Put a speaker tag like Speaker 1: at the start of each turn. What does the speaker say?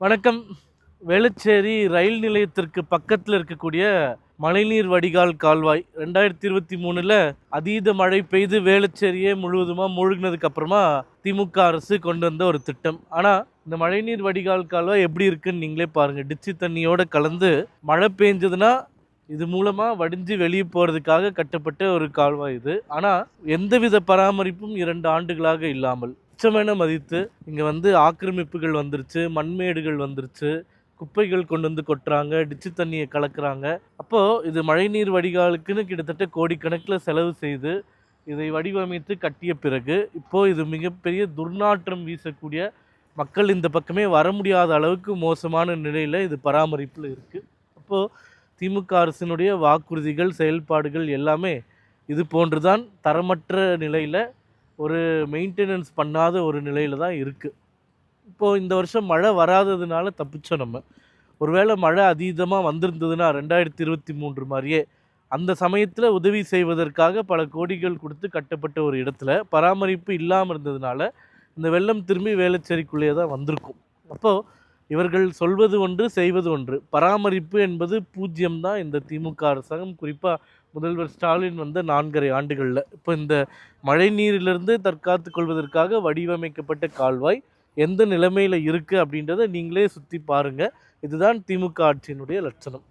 Speaker 1: வணக்கம். வேளச்சேரி ரயில் நிலையத்திற்கு பக்கத்தில் இருக்கக்கூடிய மழைநீர் வடிகால் கால்வாய். ரெண்டாயிரத்தி இருபத்தி மூணில் அதீத மழை பெய்து வேளச்சேரியே முழுவதுமாக மூழ்கினதுக்கு அப்புறமா திமுக அரசு கொண்டு வந்த ஒரு திட்டம். ஆனால் இந்த மழைநீர் வடிகால் கால்வாய் எப்படி இருக்குன்னு நீங்களே பாருங்கள் டிச்சி தண்ணியோடு கலந்து மழை பெஞ்சதுன்னா இது மூலமாக வடிஞ்சு வெளியே போகிறதுக்காக கட்டப்பட்ட ஒரு கால்வாய் இது. ஆனால் எந்தவித பராமரிப்பும் இரண்டு ஆண்டுகளாக இல்லாமல். உச்சமென மதித்து இங்கே வந்து ஆக்கிரமிப்புகள் வந்துருச்சு மண்மேடுகள் வந்துருச்சு குப்பைகள் கொண்டு வந்து கொட்டுறாங்க டிச்சு தண்ணியை கலக்குறாங்க. அப்போது இது மழைநீர் வடிகாலுக்குன்னு கிட்டத்தட்ட கோடிக்கணக்கில் செலவு செய்து இதை வடிவமைத்து கட்டிய பிறகு இப்போது இது மிகப்பெரிய துர்நாற்றம் வீசக்கூடிய மக்கள் இந்த பக்கமே வர முடியாத அளவுக்கு மோசமான நிலையில் இது பராமரிப்பில் இருக்குது அப்போது திமுக அரசினுடைய வாக்குறுதிகள் செயல்பாடுகள் எல்லாமே இது போன்றுதான் தரமற்ற நிலையில் ஒரு மெயின்டெனன்ஸ் பண்ணாத ஒரு நிலையில் தான் இருக்குது இப்போது இந்த வருஷம் மழை வராததுனால தப்பிச்சோம் நம்ம. ஒருவேளை மழை அதீதமாக வந்திருந்ததுன்னா ரெண்டாயிரத்தி இருபத்தி மூன்று மாதிரியே அந்த சமயத்தில் உதவி செய்வதற்காக பல கோடிகள் கொடுத்து கட்டப்பட்ட ஒரு இடத்துல பராமரிப்பு இல்லாமல் இருந்ததுனால இந்த வெள்ளம் திரும்பி வேளச்சேரிக்குள்ளேயே தான் வந்திருக்கும். அப்போது இவர்கள் சொல்வது ஒன்று செய்வது ஒன்று. பராமரிப்பு என்பது பூஜ்ஜியம் தான் இந்த திமுக அரசாங்கம். குறிப்பாக முதல்வர் ஸ்டாலின் வந்த நான்கரை ஆண்டுகளில் இப்போ இந்த மழை நீரிலிருந்து தற்காத்து கொள்வதற்காக வடிவமைக்கப்பட்ட கால்வாய் எந்த நிலைமையில் இருக்குது அப்படின்றத நீங்களே சுற்றி பாருங்கள் இதுதான் திமுக ஆட்சியினுடைய லட்சணம்.